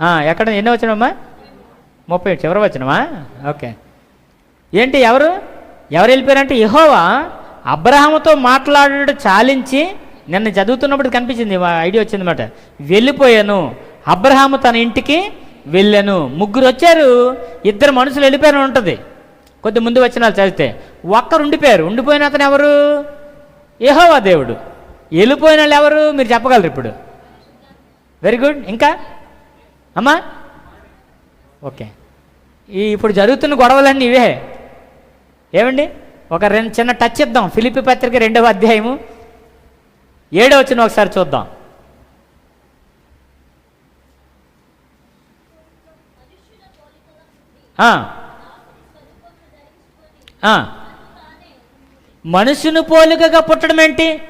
ఎక్కడ ఎన్ని వచ్చినమ్మా ముప్పై చివరి వచ్చినమా ఓకే. ఏంటి ఎవరు? ఎవరు వెళ్ళిపోయారంటే ఇహోవా అబ్రహాముతో మాట్లాడడం చాలించి నిన్న చదువుతున్నప్పుడు కనిపించింది మా ఐడియా వచ్చిందన్నమాట. వెళ్ళిపోయాను. అబ్రహాము తన ఇంటికి వెళ్ళాను. ముగ్గురు వచ్చారు. ఇద్దరు మనుషులు వెళ్ళిపోయారు ఉంటుంది. కొద్ది ముందు వచ్చిన వాళ్ళు చదివితే ఒక్కరు ఉండిపోయారు. ఉండిపోయిన అతను ఎవరు? యెహోవా దేవుడు. వెళ్ళిపోయిన వాళ్ళు ఎవరు? మీరు చెప్పగలరు ఇప్పుడు. వెరీ గుడ్ ఇంకా? అమ్మా? ఓకే. ఈ ఇప్పుడు జరుగుతున్న గొడవలన్నీ ఇవే. ఏమండి? ఒక రెండు చిన్న టచ్ ఇద్దాం. ఫిలిపి పత్రిక రెండవ అధ్యాయము. ఏడో వచ్చిన ఒకసారి చూద్దాం. మనుషుని పోలికగా పుట్టడం ఏంటి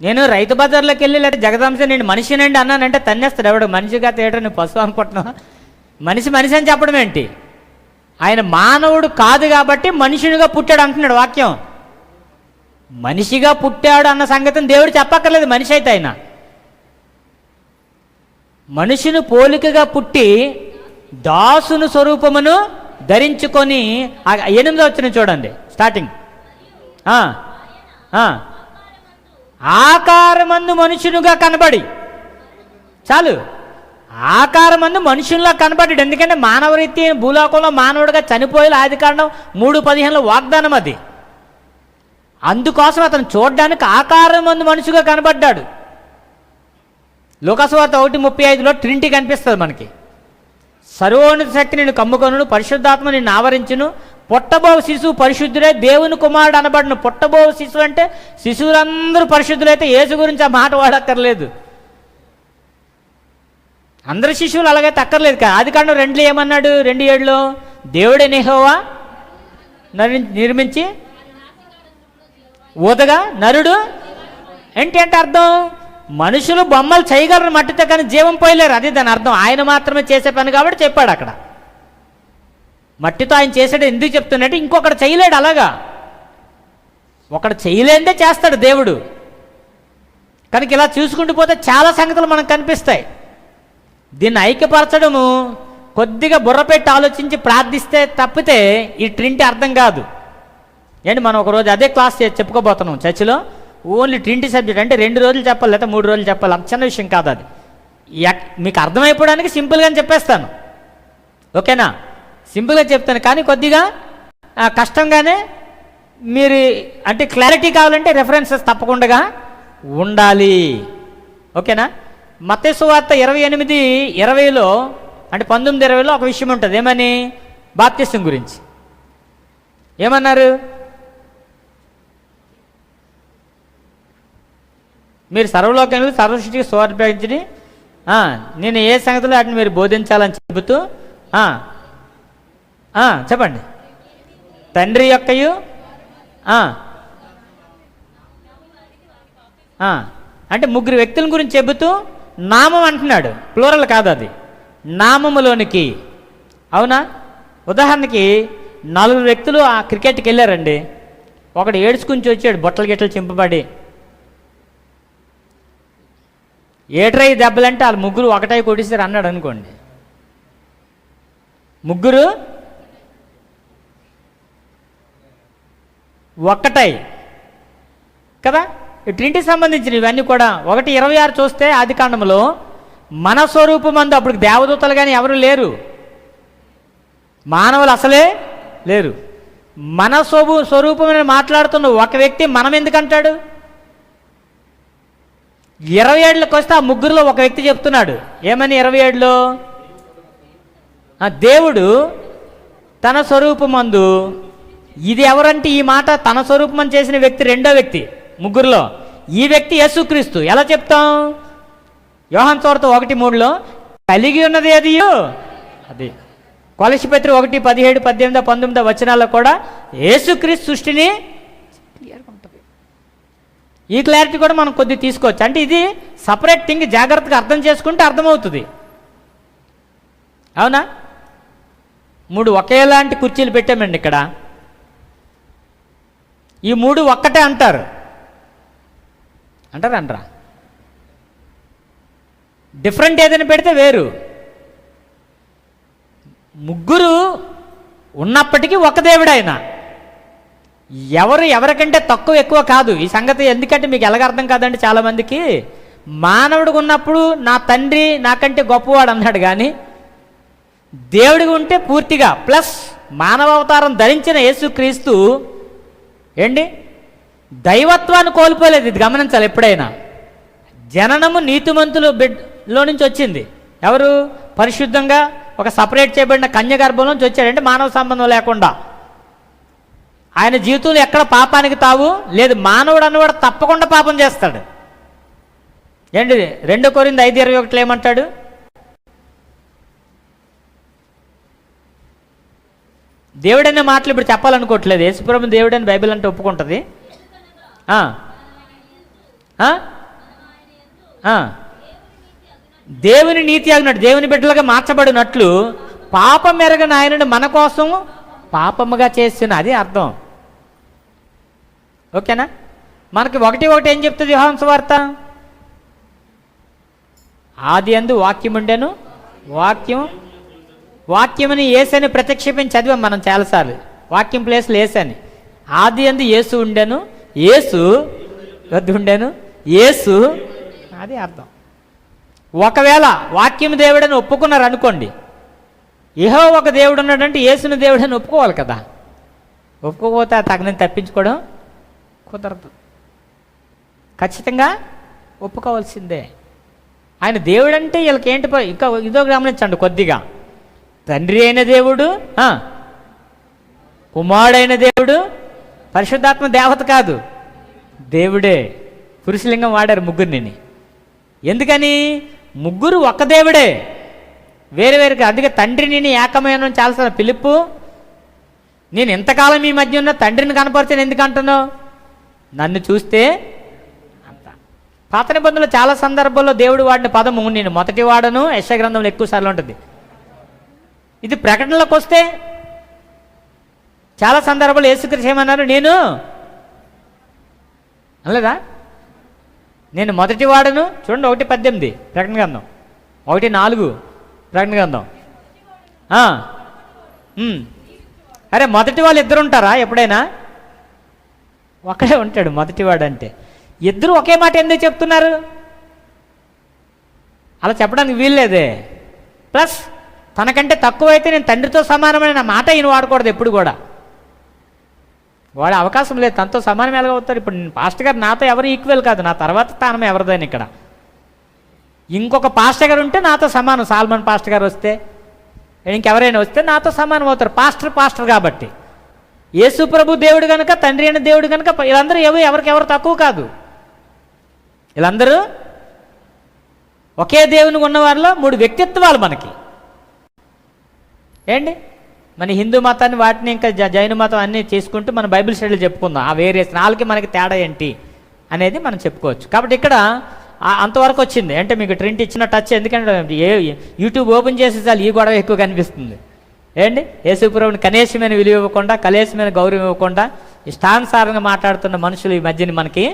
నేను రైతు బజార్లోకి వెళ్ళి లేకపోతే జగదాంశ నేను మనిషినండి అన్నానంటే తన్నేస్తాడు ఎవడు? మనిషిగా తేయడం నువ్వు పశువు అనుకుంటున్నావు మనిషి మనిషి అని చెప్పడం ఏంటి? ఆయన మానవుడు కాదు కాబట్టి మనుషునిగా పుట్టాడు అంటున్నాడు వాక్యం. మనిషిగా పుట్టాడు అన్న సంగతిని దేవుడు చెప్పక్కర్లేదు మనిషి అయితే ఆయన. మనిషిని పోలికగా పుట్టి దాసుని స్వరూపమును ధరించుకొని ఎనిమిదో వచ్చిన చూడండి స్టార్టింగ్. ఆకారమందు మనుషునిగా కనబడి. చాలు. ఆకారమందు మనుషుల్లా కనబడ్డాడు. ఎందుకంటే మానవరీతి భూలోకంలో మానవుడిగా చనిపోయే ఆది కారణం మూడు పదిహేనులో వాగ్దానం అది. అందుకోసం అతను చూడడానికి ఆకారమందు మనుషుగా కనబడ్డాడు. లోకస్వార్త ఒకటి ముప్పై ఐదులో ట్రింటీ కనిపిస్తుంది మనకి. సర్వోన్నత శక్తి నేను కమ్ముకొను పరిశుద్ధాత్మ నిన్ను ఆవరించును. పుట్టబోవు శిశువు పరిశుద్ధుడే దేవుని కుమారుడు అనబడిన. పుట్టబోవు శిశువు అంటే శిశువులందరూ పరిశుద్ధులైతే యేసు గురించి ఆ మాట వాడక్కర్లేదు. అందరు శిశువులు అలాగైతే అక్కర్లేదు కదా. అది కాండం రెండు ఏమన్నాడు? రెండు ఏడులో దేవుడే నెహోవా నిర్మించి ఊదగా నరుడు. ఏంటి అంటే అర్థం? మనుషులు బొమ్మలు చేయగలరు మట్టితో కానీ జీవం పోయలేరు. అది దాని అర్థం. ఆయన మాత్రమే చేసే పని కాబట్టి చెప్పాడు అక్కడ. మట్టితో ఆయన చేసాడు ఎందుకు చెప్తున్నట్టు ఇంకొకటి చేయలేడు అలాగా. ఒకడు చేయలేందే చేస్తాడు దేవుడు. కనుక ఇలా చూసుకుంటూ పోతే చాలా సంగతులు మనకు కనిపిస్తాయి. దీన్ని ఐక్యపరచడము కొద్దిగా బుర్ర పెట్టి ఆలోచించి ప్రార్థిస్తే తప్పితే ఈ ట్రింటి అర్థం కాదు. ఏంటి మనం ఒక రోజు అదే క్లాస్ చెప్పుకోబోతున్నాం చర్చిలో? ఓన్లీ ట్రింటీ సబ్జెక్ట్ అంటే రెండు రోజులు చెప్పాలి లేదా మూడు రోజులు చెప్పాలి. అంత చిన్న విషయం కాదు అది. ఎక్- మీకు అర్థమైపోవడానికి సింపుల్గా చెప్పేస్తాను. ఓకేనా? సింపుల్గా చెప్తాను. కానీ కొద్దిగా కష్టంగానే మీరు అంటే క్లారిటీ కావాలంటే రెఫరెన్సెస్ తప్పకుండా ఉండాలి. ఓకేనా? మత్తేసు వార్త ఇరవై ఎనిమిది ఇరవైలో అంటే పంతొమ్మిది ఇరవైలో ఒక విషయం ఉంటుంది. ఏమని? బాప్తిసం గురించి. ఏమన్నారు? మీరు సర్వలోకంలో సర్వసృష్టికి స్వర్పించి నేను ఏ సంగతిలో వాటిని మీరు బోధించాలని చెబుతూ చెప్పండి. తండ్రి యొక్కయు అంటే ముగ్గురు వ్యక్తుల గురించి చెబుతూ నామం అంటున్నాడు. ప్లూరల్ కాదు అది. నామములోనికి. అవునా? ఉదాహరణకి నలుగురు వ్యక్తులు ఆ క్రికెట్కి వెళ్ళారండి. ఒకడు ఏడ్చుకుని వచ్చాడు బొట్టలు గిట్టలు చింపబడి. ఏట్రై దెబ్బలంటే వాళ్ళు ముగ్గురు ఒకటై కొడిసారు అన్నాడు అనుకోండి. ముగ్గురు ఒక్కటై కదా? ట్రింటికి సంబంధించిన ఇవన్నీ కూడా ఒకటి ఇరవై ఆరు చూస్తే ఆది కాండంలో మన స్వరూపమందు అప్పుడు దేవదూతలు కానీ ఎవరు లేరు. మానవులు అసలే లేరు. మన స్వరూ స్వరూపమని మాట్లాడుతున్న ఒక వ్యక్తి మనం ఎందుకంటాడు ఇరవై ఏళ్ళకి వస్తే ఆ ముగ్గురులో ఒక వ్యక్తి చెప్తున్నాడు. ఏమని ఇరవై ఏడులో ఆ దేవుడు తన స్వరూపమందు ఇది ఎవరంటే ఈ మాట తన స్వరూపం చేసిన వ్యక్తి రెండో వ్యక్తి ముగ్గురులో. ఈ వ్యక్తి యేసుక్రీస్తు. ఎలా చెప్తాం? యోహన్ చోరత ఒకటి మూడులో కలిగి ఉన్నది అది? అది. కొలసిపత్రి ఒకటి పదిహేడు పద్దెనిమిది పంతొమ్మిది వచనాల్లో కూడా యేసుక్రీస్తు సృష్టిని ఈ క్లారిటీ కూడా మనం కొద్ది తీసుకోవచ్చు. అంటే ఇది సపరేట్ థింగ్ జాగ్రత్తగా అర్థం చేసుకుంటే అర్థమవుతుంది. అవునా? మూడు ఒకేలాంటి కుర్చీలు పెట్టామండి ఇక్కడ. ఈ మూడు ఒక్కటే అంటారు. అంటారు అంటారా? డిఫరెంట్ ఏదైనా పెడితే వేరు. ముగ్గురు ఉన్నప్పటికీ ఒక దేవుడు ఆయన ఎవరు ఎవరికంటే తక్కువ ఎక్కువ కాదు. ఈ సంగతి ఎందుకంటే మీకు ఎలాగ అర్థం కాదండి చాలామందికి? మానవుడు ఉన్నప్పుడు నా తండ్రి నాకంటే గొప్పవాడు అన్నాడు కానీ దేవుడికి ఉంటే పూర్తిగా. ప్లస్ మానవ అవతారం ధరించిన యేసుక్రీస్తు ఏంటి? దైవత్వాన్ని కోల్పోలేదు. ఇది గమనించాలి ఎప్పుడైనా. జననము నీతిమంతులు బిడ్డలో నుంచి వచ్చింది. ఎవరు? పరిశుద్ధంగా ఒక సపరేట్ చేయబడిన కన్య నుంచి వచ్చాడంటే మానవ సంబంధం లేకుండా. ఆయన జీవితంలో ఎక్కడ పాపానికి తావు లేదు. మానవుడు అన్నవాడు తప్పకుండా పాపం చేస్తాడు. ఏంటి రెండో కోరింది ఐదు ఇరవై ఒకటిలో ఏమంటాడు? దేవుడనే మాటలు ఇప్పుడు చెప్పాలనుకోవట్లేదు. యేసుప్రభు దేవుడని బైబిల్ అంటే ఒప్పుకుంటుంది. దేవుని నీతి అగినట్టు దేవుని బిడ్డలుగా మార్చబడినట్లు పాపం మెరగని ఆయనను మన కోసం పాపముగా చేసిన అది అర్థం. ఓకేనా? మనకి ఒకటి ఒకటి ఏం చెప్తుంది యోహాంస వార్త? ఆది అందు వాక్యం ఉండేను. వాక్యం వాక్యమని ఏసని ప్రత్యక్షించి చదివాం మనం చాలాసార్లు. వాక్యం ప్లేస్లో ఏసని. ఆది అందు యేసు ఉండెను. ఏసు వద్దు ఉండెను. ఏసు అది అర్థం. ఒకవేళ వాక్యం దేవుడని ఒప్పుకున్నారు అనుకోండి. ఇహో ఒక దేవుడు ఉన్నాడంటే యేసుని దేవుడని ఒప్పుకోవాలి కదా. ఒప్పుకోకపోతే ఆ తప్పించుకోవడం కుదరదు. ఖచ్చితంగా ఒప్పుకోవాల్సిందే. ఆయన దేవుడు అంటే వీళ్ళకి ఏంటి ఇంకా ఇదో గమనించండి కొద్దిగా. తండ్రి అయిన దేవుడు కుమారుడైన దేవుడు పరిశుద్ధాత్మ దేవత కాదు. దేవుడే. పురుషలింగం వాడారు ముగ్గురిని. ఎందుకని? ముగ్గురు ఒక్క దేవుడే. వేరు వేరుగా అందుకే తండ్రిని ఏకమైన చాలాసార్లు పిలుపు. నేను ఎంతకాలం ఈ మధ్య ఉన్న తండ్రిని కనపరిచాను ఎందుకంటున్నావు నన్ను చూస్తే అంత. పాత నిబంధనలు చాలా సందర్భాల్లో దేవుడు వాడిన పదము నేను మొదటి వాడను యశగ్రంథంలో గ్రంథంలో ఉంటుంది. ఇది ప్రకటనలోకి వస్తే చాలా సందర్భాలు యేసుకృష్ణ ఏమన్నారు? నేను అనలేదా? నేను మొదటి వాడను చూడండి ఒకటి పద్దెనిమిది ప్రకటన గ్రంథం. ఒకటి నాలుగు ప్రకటన గ్రంథం. అరే మొదటి వాళ్ళు ఇద్దరు ఉంటారా ఎప్పుడైనా? ఒకడే ఉంటాడు మొదటివాడు అంటే ఇద్దరు ఒకే మాట ఎందుకు చెప్తున్నారు? అలా చెప్పడానికి వీల్లేదే. ప్లస్ తనకంటే తక్కువైతే నేను తండ్రితో సమానమైన నా మాట ఈయన వాడకూడదు ఎప్పుడు కూడా. వాడే అవకాశం లేదు తనతో సమానం ఎలాగ అవుతాడు? ఇప్పుడు పాస్టర్ గారు నాతో ఎవరు ఈక్వల్ కాదు నా తర్వాత స్థానం ఎవరిదని ఇక్కడ. ఇంకొక పాస్టర్ గారు ఉంటే నాతో సమానం సాల్మన్ పాస్టర్ గారు వస్తే ఇంకెవరైనా వస్తే నాతో సమానం అవుతారు పాస్టర్ పాస్టర్ కాబట్టి. యేసు ప్రభు దేవుడు కనుక తండ్రి అయిన దేవుడు కనుక వీళ్ళందరూ ఎవరు ఎవరికి ఎవరు తక్కువ కాదు. వీళ్ళందరూ ఒకే దేవునికి ఉన్నవారిలో మూడు వ్యక్తిత్వాలు మనకి. ఏంటి? మన హిందూ మతాన్ని వాటిని ఇంకా జ- జైన మతం అన్నీ చేసుకుంటూ మన బైబిల్ స్టడీలు చెప్పుకుందాం. ఆ వేరే వాళ్ళకి మనకి తేడా ఏంటి అనేది మనం చెప్పుకోవచ్చు. కాబట్టి ఇక్కడ అంతవరకు వచ్చింది. అంటే మీకు ట్రింట్ ఇచ్చిన టచ్ ఎందుకంటే ఏ యూట్యూబ్ ఓపెన్ చేసి ఈ గొడవ ఎక్కువ కనిపిస్తుంది. ఏంటి? యేసుప్రభుని కనీసమైన విలువ ఇవ్వకుండా కనీసమైన గౌరవం ఇవ్వకుండా ఇష్టానుసారంగా మాట్లాడుతున్న మనుషులు ఈ మధ్యన మనకి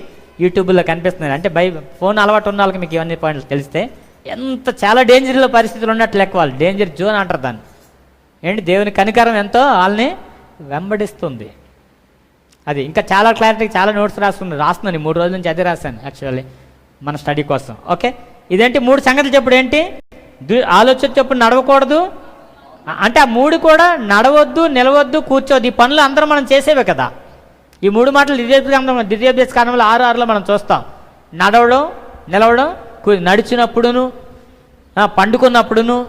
యూట్యూబ్లో కనిపిస్తున్నారు అంటే బై ఫోన్ అలవాటు ఉన్న వాళ్ళకి మీకు ఇవన్నీ పాయింట్లు తెలిస్తే ఎంత చాలా డేంజర్లో పరిస్థితులు ఉన్నట్లు లెక్క వాళ్ళు. డేంజర్ జోన్ అంటారు దాన్ని. ఏంటి? దేవుని కనికరం ఎంతో వాళ్ళని వెంబడిస్తుంది. అది ఇంకా చాలా క్లారిటీ చాలా నోట్స్ రాసుకున్నాను రాస్తున్నాను మూడు రోజుల నుంచి అదే రాశాను యాక్చువల్లీ మన స్టడీ కోసం. ఓకే ఇదేంటి? మూడు సంగతులు చెప్పుడు ఏంటి? ఆలోచన చెప్పుడు నడవకూడదు. అంటే ఆ మూడు కూడా నడవద్దు నిలవద్దు కూర్చోద్దు. ఈ పనులు అందరం మనం చేసేవే కదా. ఈ మూడు మాటలు ద్వితీయోపదేశం ద్వితీయోపదేశ కారణంలో ఆరు ఆరులో మనం చూస్తాం. నడవడం నిలవడం కూ- నడిచినప్పుడును పండుకున్నప్పుడును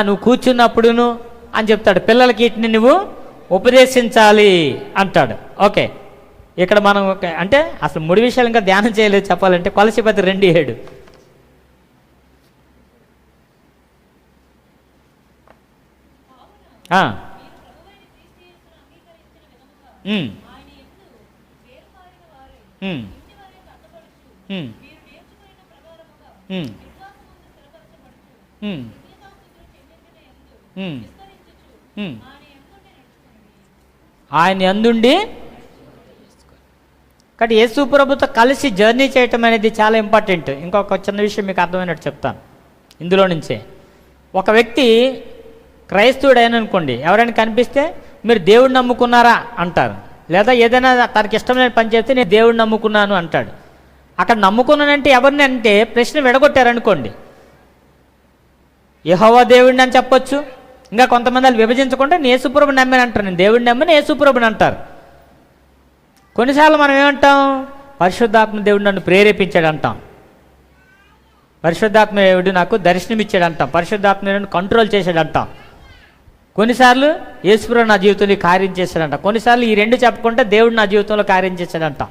నువ్వు కూర్చున్నప్పుడును అని చెప్తాడు. పిల్లలకి వీటిని నువ్వు ఉపదేశించాలి అంటాడు. ఓకే. ఇక్కడ మనం అంటే అసలు మూడు విషయాలు ఇంకా ధ్యానం చేయలేదు చెప్పాలంటే. కొలసిపతి రెండు ఏడు. ఆయన అందుండి కాబట్టి యేసు ప్రభుతో కలిసి జర్నీ చేయటం అనేది చాలా ఇంపార్టెంట్. ఇంకొక చిన్న విషయం మీకు అర్థమైనట్టు చెప్తాను. ఇందులో నుంచే. ఒక వ్యక్తి క్రైస్తవుడు అనుకోండి ఎవరైనా కనిపిస్తే మీరు దేవుడిని నమ్ముకున్నారా అంటారు. లేదా ఏదైనా తనకి ఇష్టమైన పని చేస్తే నేను దేవుడిని నమ్ముకున్నాను అంటాడు. అక్కడ నమ్ముకున్నానంటే ఎవరిని అంటే ప్రశ్న విడగొట్టారనుకోండి. యహోవా దేవుడిని అని చెప్పొచ్చు. ఇంకా కొంతమంది వాళ్ళు విభజించకుండా నేను నమ్మని అంటారు. నేను దేవుడిని నమ్మని యేసుప్రభుని అంటారు. కొన్నిసార్లు మనం ఏమంటాం? పరిశుద్ధాత్మ దేవుడు నన్ను ప్రేరేపించాడు అంటాం పరిశుద్ధాత్మ దేవుడు నాకు దర్శనమిచ్చాడు అంటాం పరిశుద్ధాత్మ దేవుడిని కంట్రోల్ చేశాడు అంటాం కొన్నిసార్లు యేసుప్రభు నా జీవితంలో కార్యం చేశాడంట. కొన్నిసార్లు ఈ రెండు చెప్పుకుంటే దేవుడు నా జీవితంలో కార్యం చేశాడంట.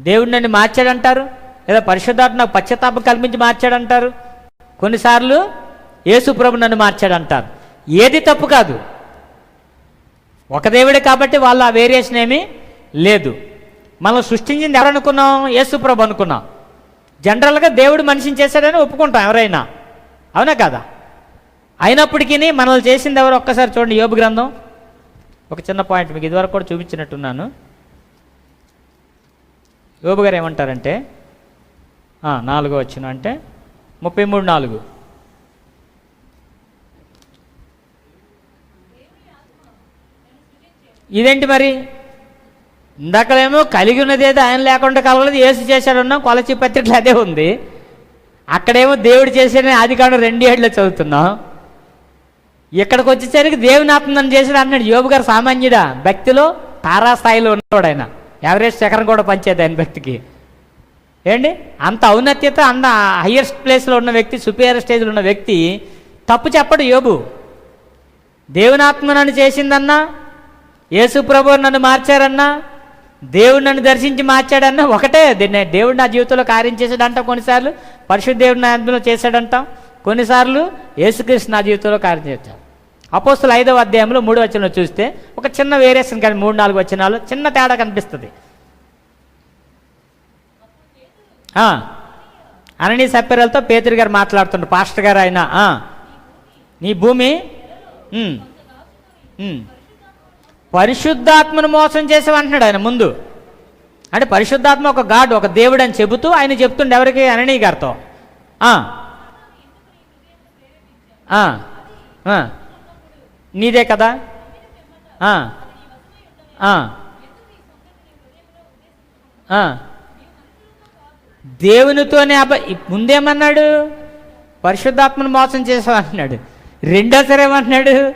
దేవుడు నన్ను మార్చాడంటారు? లేదా పరిశుద్ధాత్మ నాకు పశ్చాత్తాపం కల్పించి మార్చాడంటారు? కొన్నిసార్లు యేసుప్రభు నన్ను మార్చాడంటారు. ఏది తప్పు కాదు. ఒక దేవుడే కాబట్టి వాళ్ళ ఆ వేరియేషన్ ఏమీ లేదు. మనం సృష్టించింది ఎవరనుకున్నాం యేసుప్రభు అనుకున్నాం. జనరల్గా దేవుడు మనిషిని చేశాడని ఒప్పుకుంటాం ఎవరైనా. అవునా కదా? అయినప్పటికీ మనల్ని చేసింది ఎవరు? ఒక్కసారి చూడండి యోబు గ్రంథం. ఒక చిన్న పాయింట్ మీకు ఇదివరకు కూడా చూపించినట్టున్నాను. యోబు గారు ఏమంటారంటే నాలుగో వచ్చిన అంటే ముప్పై మూడు నాలుగు. ఇదేంటి మరి? ఇందాకలేమో కలిగి ఉన్నది ఏదో ఆయన లేకుండా కలగలేదు ఏసు చేశాడు ఉన్నాం కొలచి పత్రికలు అదే ఉంది. అక్కడేమో దేవుడు చేశాడని ఆది కాండం రెండు ఏళ్ళు చదువుతున్నాం. ఇక్కడికి వచ్చేసరికి దేవుని ఆత్మని చేశాడు అన్నాడు యోబు గారు సామాన్యుడా? భక్తిలో తారాస్థాయిలో ఉన్నవాడు ఆయన. ఎవరెస్ట్ శిఖరం కూడా పంచేది ఆయన భక్తికి. ఏంటి? అంత ఔన్నత్యత అంత హయ్యెస్ట్ ప్లేస్లో ఉన్న వ్యక్తి సుపీరియర్ స్టేజ్లో ఉన్న వ్యక్తి తప్పు చెప్పడు యోబు. దేవుని ఆత్మ నన్ను చేసిందన్నా యేసు ప్రభు నన్ను మార్చారన్నా దేవుడు నన్ను దర్శించి మార్చాడన్నా ఒకటే. దేవుడు నా జీవితంలో కార్యం చేశాడంట కొన్నిసార్లు. పరిశుద్ధ దేవుడు నా ఆత్మలో చేశాడంటాం. కొన్నిసార్లు యేసుక్రీస్తు నా జీవితంలో కార్యం చేస్తాడు అపోస్తులు ఐదవ అధ్యాయంలో మూడు వచనంలో చూస్తే ఒక చిన్న వేరియేషన్ కానీ మూడు నాలుగు వచనాలు చిన్న తేడా కనిపిస్తుంది. అనని సప్పెరలతో పేతురు గారు మాట్లాడుతుండ్రు పాస్టర్ గారు ఆయన నీ భూమి పరిశుద్ధాత్మను మోసం చేసేవంటున్నాడు ఆయన ముందు. అంటే పరిశుద్ధాత్మ ఒక గాడ్ ఒక దేవుడు అని చెబుతూ ఆయన చెప్తుండే ఎవరికి? అననీ గారితో. నీదే కదా? దేవునితోనే అబ ముందేమన్నాడు? పరిశుద్ధాత్మను మోసం చేసావు అంటున్నాడు రెండోసారి ఏమంటున్నాడు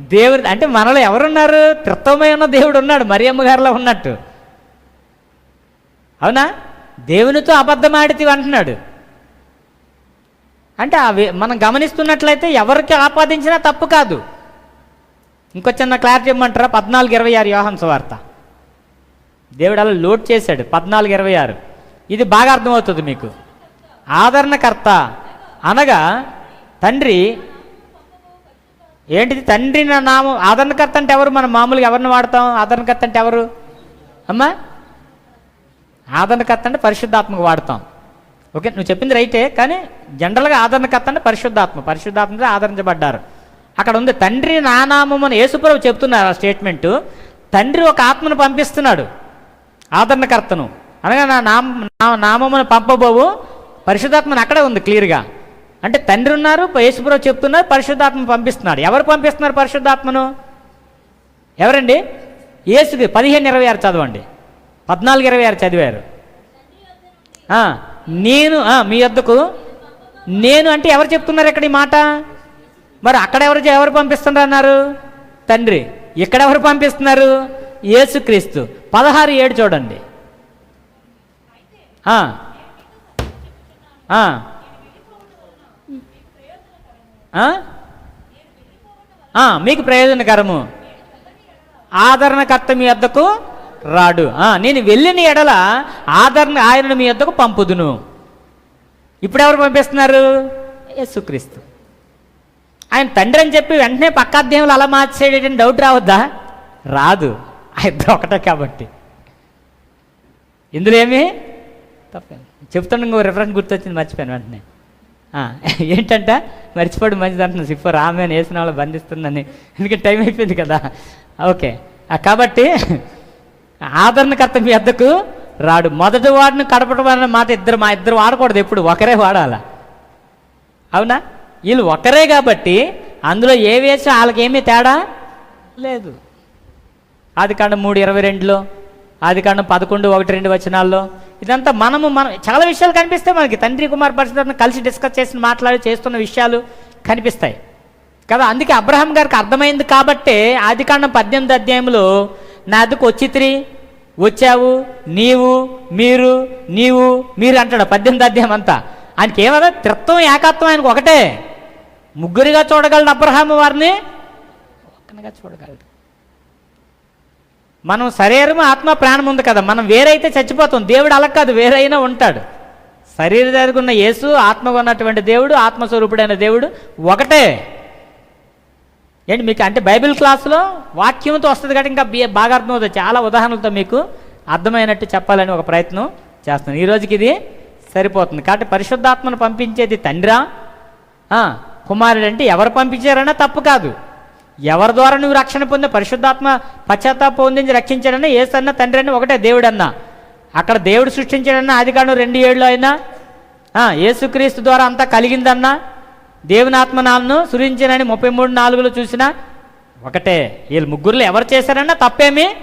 దేవుడు అంటే మనలో ఎవరున్నారు? త్రిత్వమై ఉన్న దేవుడు ఉన్నాడు మరియమ్మ గారిలో ఉన్నట్టు. అవునా? దేవునితో అబద్ధమాడితే అంటున్నాడు. అంటే అవి మనం గమనిస్తున్నట్లయితే ఎవరికి ఆపాదించినా తప్పు కాదు. ఇంకో చిన్న క్లారిటీ ఇవ్వమంటారా పద్నాలుగు ఇరవై ఆరు యోహన్ సువార్త. దేవుడు అలా లోడ్ చేశాడు. పద్నాలుగు ఇరవై ఆరు. ఇది బాగా అర్థమవుతుంది మీకు. ఆదరణకర్త అనగా తండ్రి. ఏంటిది? తండ్రి నా నామం ఆదరణకర్త అంటే ఎవరు? మనం మామూలుగా ఎవరిని వాడతాం? ఆదరణకర్త అంటే ఎవరు? అమ్మా? ఆదరణకర్త అంటే పరిశుద్ధాత్మకు వాడతాం. ఓకే నువ్వు చెప్పింది రైటే కానీ జనరల్గా ఆదరణకర్త అంటే పరిశుద్ధాత్మ. పరిశుద్ధాత్మ ఆదరించబడ్డారు. అక్కడ ఉంది తండ్రి నా యేసుప్రభు చెప్తున్నారు ఆ స్టేట్మెంటు. తండ్రి ఒక ఆత్మను పంపిస్తున్నాడు ఆదరణకర్తను. అనగా నా నామ నా నామమును పంపబోవు పరిశుద్ధాత్మను అక్కడే ఉంది క్లియర్గా. అంటే తండ్రి ఉన్నారు యేసుప్రభు చెప్తున్నారు పరిశుద్ధాత్మ పంపిస్తున్నాడు. ఎవరు పంపిస్తున్నారు పరిశుద్ధాత్మను? ఎవరండి? యేసుకి పదిహేను ఇరవై ఆరు చదవండి. పద్నాలుగు ఇరవై ఆరు చదివారు. నేను మీ వద్దకు. నేను అంటే ఎవరు చెప్తున్నారు ఇక్కడ ఈ మాట? మరి అక్కడ ఎవరు ఎవరు పంపిస్తున్నారు అన్నారు? తండ్రి ఇక్కడ ఎవరు పంపిస్తున్నారు? యేసుక్రీస్తు. పదహారు ఏడు చూడండి. మీకు ప్రయోజనకరము. ఆదరణకర్త మీ వద్దకు రాడు. నేను వెళ్ళిన ఎడల ఆదరణ ఆయనను మీ వద్దకు పంపుదును. ఇప్పుడు ఎవరు పంపిస్తున్నారు? యేసుక్రీస్తు. ఆయన తండ్రి అని చెప్పి వెంటనే పక్క అధ్యాయంలో అలా మార్చేయడం డౌట్ రావద్దా? రాదు. ఆ ఇద్దరు ఒకటే కాబట్టి. ఇందులో ఏమి? తప్పే. చెప్తాను ఇంకో రిఫరెన్స్ గుర్తొచ్చింది మర్చిపోయాను వెంటనే. ఏంటంట? మర్చిపోడు మంచిది అంటున్నాను సిఫర్ ఆమె వేసిన వాళ్ళు బంధిస్తుందని. ఎందుకంటే టైం అయిపోయింది కదా. ఓకే. కాబట్టి ఆదరణకర్త మీ వద్దకు రాడు. మొదటి వాడిని కడపడం అన్న మాట ఇద్దరు మా ఇద్దరు వాడకూడదు ఎప్పుడు. ఒకరే వాడాల. అవునా? వీళ్ళు ఒకరే కాబట్టి అందులో ఏ వేసి వాళ్ళకేమీ తేడా లేదు. అది కాండ మూడు ఇరవై రెండులో అది కాండం పదకొండు ఒకటి రెండు వచనాల్లో. ఇదంతా మనము మనం చాలా విషయాలు కనిపిస్తాయి మనకి. తండ్రి కుమార్ పరిశుద్ధం కలిసి డిస్కస్ చేసి మాట్లాడి చేస్తున్న విషయాలు కనిపిస్తాయి. కదా? అందుకే అబ్రహాం గారికి అర్థమైంది కాబట్టే ఆది కాండం పద్దెనిమిది అధ్యాయంలో నా అద్దకు వచ్చిత్రి వచ్చావు నీవు మీరు నీవు మీరు అంటాడు పద్దెనిమిది అధ్యాయం అంతా. ఆయనకి ఏమన్నా త్రిత్వం ఏకత్వం ఆయనకు ఒకటే? ముగ్గురిగా చూడగలడు అబ్రహాము వారిని? ఒక్కనిగా చూడగలడు. మనం శరీరం ఆత్మ ప్రాణం ఉంది కదా మనం వేరైతే చచ్చిపోతాం. దేవుడు అలా కాదు వేరైనా ఉంటాడు. శరీర ఉన్న యేసు ఆత్మగా ఉన్నటువంటి దేవుడు ఆత్మస్వరూపుడైన దేవుడు ఒకటే. ఏంటి మీకు అంటే బైబిల్ క్లాసులో వాక్యంతో వస్తుంది కాబట్టి ఇంకా బాగా అర్థమవుతుంది చాలా ఉదాహరణలతో మీకు అర్థమైనట్టు చెప్పాలని ఒక ప్రయత్నం చేస్తాను ఈ రోజుకి ఇది సరిపోతుంది. కాబట్టి పరిశుద్ధాత్మను పంపించేది తండ్రా? కుమారుడు అంటే ఎవరు పంపించారన్నా తప్పు కాదు. ఎవరి ద్వారా నువ్వు రక్షణ పొందే పరిశుద్ధాత్మ పశ్చాత్తాప పొందించి రక్షించాడన్నా ఏసన్నా తండ్రి అన్న ఒకటే దేవుడు అక్కడ దేవుడు సృష్టించాడన్నా అది కాను రెండు ఏళ్ళు అయినా? ఏసుక్రీస్తు యేసుక్రీస్తు ద్వారా అంతా కలిగిందన్నా? దేవునాత్మనాలను సురించినని ముప్పై మూడు నాలుగులో చూసినా ఒకటే. వీళ్ళు ముగ్గురులో ఎవరు చేశారన్నా తప్పేమి?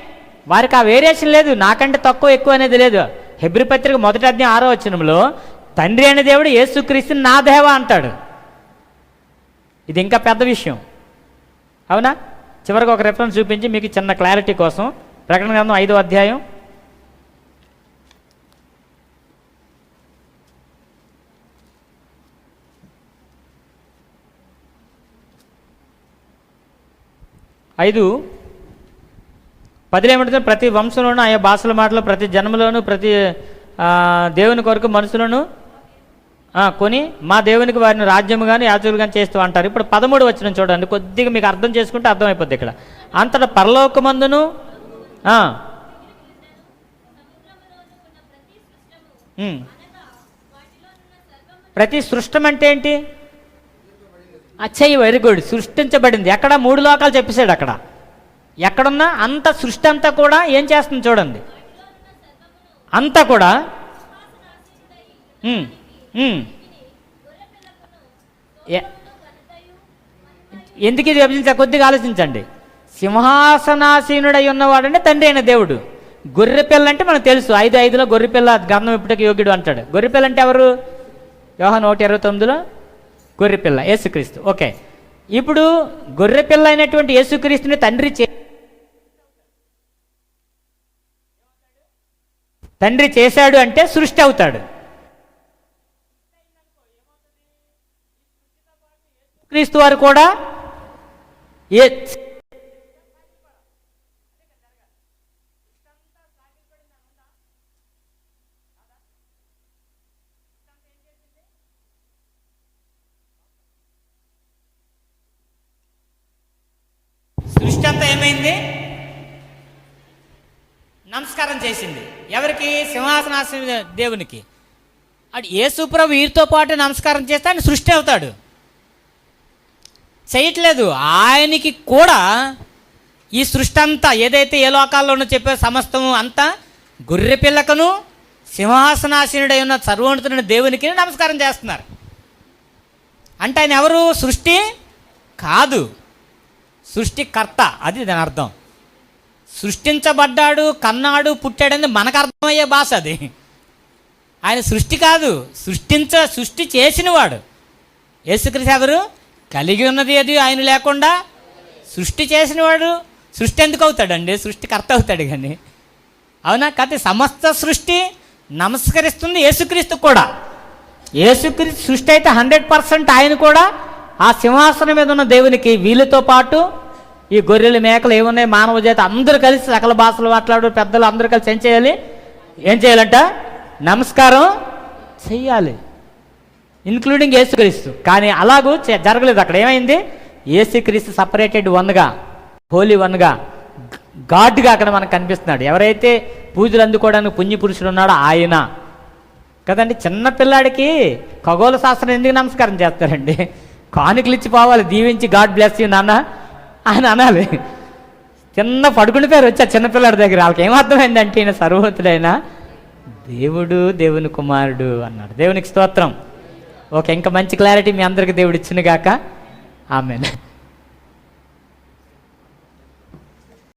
వారికి ఆ వేరియేషన్ లేదు. నాకంటే తక్కువ ఎక్కువ అనేది లేదు. హెబ్రి పత్రిక మొదటి అధ్యాయం ఆరో వచనంలో తండ్రి అనే దేవుడు యేసుక్రీస్తుని నా దేవ అంటాడు. ఇది ఇంకా పెద్ద విషయం. అవునా? చివరికి ఒక రెఫరెన్స్ చూపించి మీకు చిన్న క్లారిటీ కోసం ప్రకటన గ్రంథం ఐదో అధ్యాయం ఐదు. పదిలేమంటుంది ప్రతి వంశంలోనూ ఆయా భాషల మాటలు ప్రతి జన్మలోను ప్రతి దేవుని కొరకు మనుషులను కొని మా దేవునికి వారిని రాజ్యము కానీ యాచకులు కానీ చేస్తూ అంటారు. ఇప్పుడు పదమూడు వచ్చిన చూడండి. కొద్దిగా మీకు అర్థం చేసుకుంటే అర్థమైపోద్ది ఇక్కడ. అంతటా పరలోకమందును. ప్రతి సృష్టం అంటే ఏంటి? అచ్చయ్య వెరీ గుడ్ సృష్టించబడింది. ఎక్కడ? మూడు లోకాలు చెప్పేశాడు అక్కడ. ఎక్కడున్నా అంత సృష్టి అంతా కూడా ఏం చేస్తుంది చూడండి. అంతా కూడా ఎందుకు ఇది విభజించ? కొద్దిగా ఆలోచించండి. సింహాసనాసీనుడై ఉన్నవాడంటే తండ్రి అయిన దేవుడు. గొర్రె పిల్ల అంటే మనకు తెలుసు. ఐదు ఐదులో గొర్రె పిల్ల గంధం ఇప్పటికి యోగ్యుడు అంటాడు. గొర్రెపిల్ల అంటే ఎవరు? యోహాన్ ఒకటి ఇరవై తొమ్మిదిలో. గొర్రె పిల్ల యేసుక్రీస్తు. ఓకే. ఇప్పుడు గొర్రెపిల్ల అయినటువంటి యేసుక్రీస్తుని తండ్రి చే తండ్రి చేశాడు అంటే సృష్టి అవుతాడు. క్రీస్తు వారు కూడా ఏ అంతా ఏమైంది నమస్కారం చేసింది. ఎవరికి? సింహాసనాసన దేవునికి. అటు యేసుప్రభు వీరితో పాటు నమస్కారం చేస్తే ఆయన సృష్టి అవుతాడు. చేయట్లేదు. ఆయనకి కూడా ఈ సృష్టి అంతా ఏదైతే ఏ లోకాల్లోనూ చెప్పే సమస్తము అంతా గొర్రె పిల్లకను సింహాసనాసీనుడై ఉన్న సర్వోన్నతుడైన దేవునికి నమస్కారం చేస్తున్నారు. అంటే ఆయన ఎవరు? సృష్టి కాదు. సృష్టికర్త. అది దాని అర్థం. సృష్టించబడ్డాడు కన్నాడు పుట్టాడని మనకు అర్థమయ్యే భాష అది. ఆయన సృష్టి కాదు సృష్టించ సృష్టి చేసినవాడు. యేసుక్రీస్తు ఎవరు? కలిగి ఉన్నది అది ఆయన లేకుండా సృష్టి చేసినవాడు. సృష్టి ఎందుకు అవుతాడండి? సృష్టికర్త అవుతాడు కానీ. అవునా? కాకపోతే సమస్త సృష్టి నమస్కరిస్తుంది యేసుక్రీస్తు కూడా. యేసుక్రీస్తు సృష్టి అయితే హండ్రెడ్ పర్సెంట్ ఆయన కూడా ఆ సింహాసనం మీద ఉన్న దేవునికి వీళ్ళతో పాటు ఈ గొర్రెలు మేకలు ఏమున్నాయి? మానవ జాతి అందరూ కలిసి సకల భాషలు మాట్లాడు పెద్దలు అందరూ కలిసి ఏం చేయాలి? ఏం చేయాలంట? నమస్కారం చెయ్యాలి ఇన్క్లూడింగ్ యేసుక్రీస్తు. కానీ అలాగూ జరగలేదు. అక్కడ ఏమైంది? యేసుక్రీస్తు సపరేటెడ్ వన్గా హోలీ వన్గా గాడ్గా అక్కడ మనకు కనిపిస్తున్నాడు. ఎవరైతే పూజలు అందుకోవడానికి పుణ్యపురుషుడు ఉన్నాడో ఆయన. కదండి? చిన్న పిల్లాడికి ఖగోళ శాస్త్రం ఎందుకు నమస్కారం చేస్తారండి? కానుకలు ఇచ్చి పోవాలి దీవించి గాడ్ బ్లెస్ యూ నాన్న అని అనాలి. చిన్న పడుకుని పేరు వచ్చా చిన్నపిల్లడి దగ్గర. వాళ్ళకి ఏమర్థమైందంటే ఈయన సర్వోతుడైన దేవుడు దేవుని కుమారుడు అన్నాడు. దేవునికి స్తోత్రం. ఓకే ఇంకా మంచి క్లారిటీ మీ అందరికి దేవుడు ఇచ్చిన గాక.